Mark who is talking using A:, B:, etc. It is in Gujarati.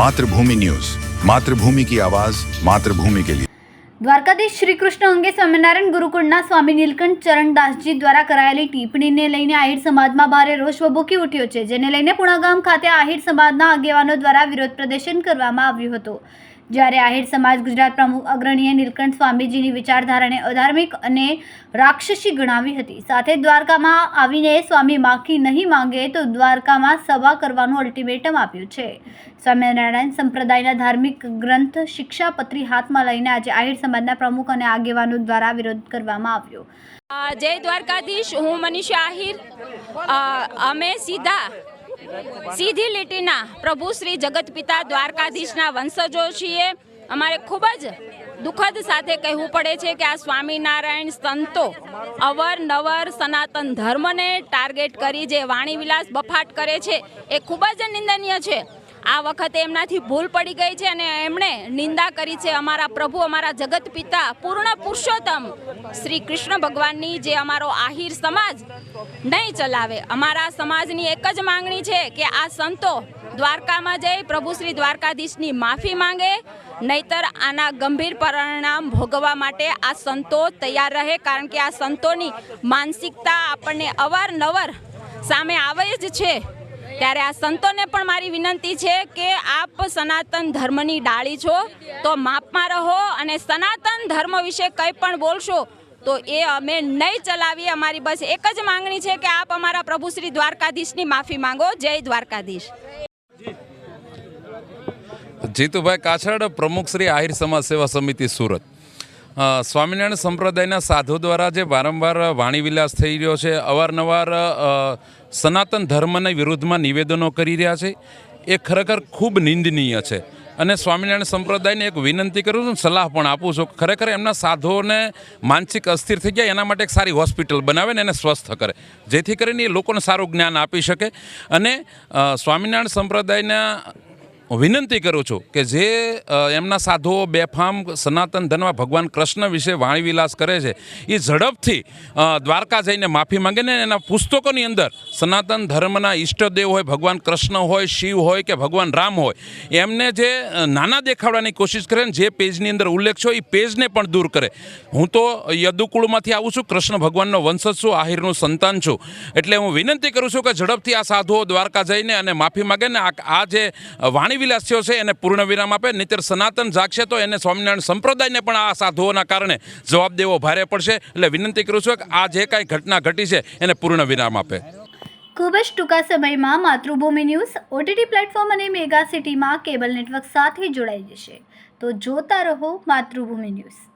A: માતૃભૂમિ ન્યૂઝ માતૃભૂમિ કી આવાઝ માતૃભૂમિ કે લીએ
B: દ્વારકાધીશ શ્રી કૃષ્ણ અંગે સ્વામિનારાયણ ગુરુકુળના સ્વામી નીલકંઠ ચરણદાસજી દ્વારા કરાયેલી ટિપ્પણીને લઈને આહિર સમાજમાં ભારે રોષ ભભૂકી ઉઠ્યો છે જેને લઈને પુણાગામ ખાતે આહિર સમાજના આગેવાનો દ્વારા વિરોધ પ્રદર્શન કરવામાં આવ્યું હતું જ્યારે આહિર સમાજ ગુજરાત પ્રમુખ અગ્રણીએ નીલકંઠ સ્વામીજીની વિચારધારાને અધાર્મિક અને રાક્ષસી ગણાવી હતી. સાથે દ્વારકામાં આવીને સ્વામી માખી નહીં માંગે તો દ્વારકામાં સભા કરવાનું અલ્ટિમેટમ આપ્યું છે. સ્વામિનારાયણ સંપ્રદાયના ધાર્મિક ગ્રંથ શિક્ષાપત્રી હાથમાં લઈને આજે આહિર સમાજના પ્રમુખ અને આગેવાનો દ્વારા વિરોધ કરવામાં આવ્યો.
C: જય દ્વારકાધીશ, હું મનીષા આહિર. અમે સીધા સીધી લીટીના પ્રભુ શ્રી જગતપિતા દ્વારકાધીશના વંશજો છીએ. અમારે ખૂબ જ દુઃખદ સાથે કહેવું પડે છે કે આ સ્વામિનારાયણ સંતો અવરનવર સનાતન ધર્મને ટાર્ગેટ કરી જે વાણીવિલાસ બફાટ કરે છે, એ ખૂબ જ નિંદનીય છે. આ વખતે એમનાથી ભૂલ પડી ગઈ છે અને એમણે નિંદા કરી છે અમારા પ્રભુ, અમારા જગત પિતા, પૂર્ણ પુરુષોત્તમ શ્રી કૃષ્ણ ભગવાનની જે અમારો આહિર સમાજ નહીં ચલાવે. અમારા સમાજની એક જ માંગણી છે કે આ સંતો દ્વારકામાં જઈ પ્રભુ શ્રી દ્વારકાધીશની માફી માંગે, નહીતર આના ગંભીર પરિણામ ભોગવવા માટે આ સંતો તૈયાર રહે, કારણ કે આ સંતોની માનસિકતા આપણને અવારનવર સામે આવે જ છે. ત્યારે આ સંતોને પણ મારી વિનંતી છે કે આપ સનાતન ધર્મની ડાળી છો, તો માપમાં રહો અને સનાતન ધર્મ વિશે કંઈ પણ બોલશો, તો એ અમે નહીં ચલાવીએ. અમારી બસ એક જ માંગણી છે કે આપ અમારા પ્રભુ શ્રી દ્વારકાધીશની માફી માંગો. જય દ્વારકાધીશ.
D: જીતુભાઈ કાછડ, પ્રમુખ શ્રી આહિર સમાજ સેવા સમિતિ સુરત. સ્વામિનારાયણ સંપ્રદાયના સાધુ દ્વારા જે વારંવાર વાણીવિલાસ થઈ રહ્યો છે, અવારનવાર સનાતન ધર્મના વિરુદ્ધમાં નિવેદનો કરી રહ્યા છે. એ ખરેખર ખૂબ નિંદનીય છે. અને સ્વામિનારાયણ સંપ્રદાયને એક વિનંતી કરું છું, સલાહ પણ આપું છું. ખરેખર એમના સાધુઓને માનસિક અસ્થિર થઈ ગયા એના માટે એક સારી હોસ્પિટલ બનાવે ને એને સ્વસ્થ કરે. જેથી કરીને એ લોકોને સારું જ્ઞાન આપી શકે. અને સ્વામિનારાયણ સંપ્રદાયના વિનંતી કરું છું કે જે એમના સાધુઓ બેફામ સનાતન ધર્મમાં ભગવાન કૃષ્ણ વિશે વાણીવિલાસ કરે છે, એ ઝડપથી દ્વારકા જઈને માફી માંગે ને એના પુસ્તકોની અંદર સનાતન ધર્મના ઈષ્ટદેવ હોય, ભગવાન કૃષ્ણ હોય, શિવ હોય કે ભગવાન રામ હોય, એમને જે નાના દેખાડવાની કોશિશ કરે ને જે પેજની અંદર ઉલ્લેખ છે એ પેજને પણ દૂર કરે. હું તો યદુકુળમાંથી આવું છું, કૃષ્ણ ભગવાનનો વંશજ છું, આહિરનું સંતાન છું, એટલે હું વિનંતી કરું છું કે ઝડપથી આ સાધુઓ દ્વારકા જઈને અને માફી માંગે ને આ જે વાણીવિલાસ થયો છે, એને પૂર્ણ વિરામ આપે. નહીંતર સનાતન જાગશે તો એને સ્વામિનારાયણ સંપ્રદાયને પણ આ સાધુઓના કારણે જવાબ દેવો ભારે પડશે. એટલે વિનંતી કરું છું કે આ જે કાંઈ ઘટના ઘટી છે, એને પૂર્ણ વિરામ આપે.
B: ખૂબ જ ટૂંકા સમયમાં માતૃભૂમિ ન્યૂઝ ઓટીટી પ્લેટફોર્મ અને મેગા સિટીમાં કેબલ નેટવર્ક સાથે જોડાઈ જશે. તો જોતા રહો માતૃભૂમિ ન્યૂઝ.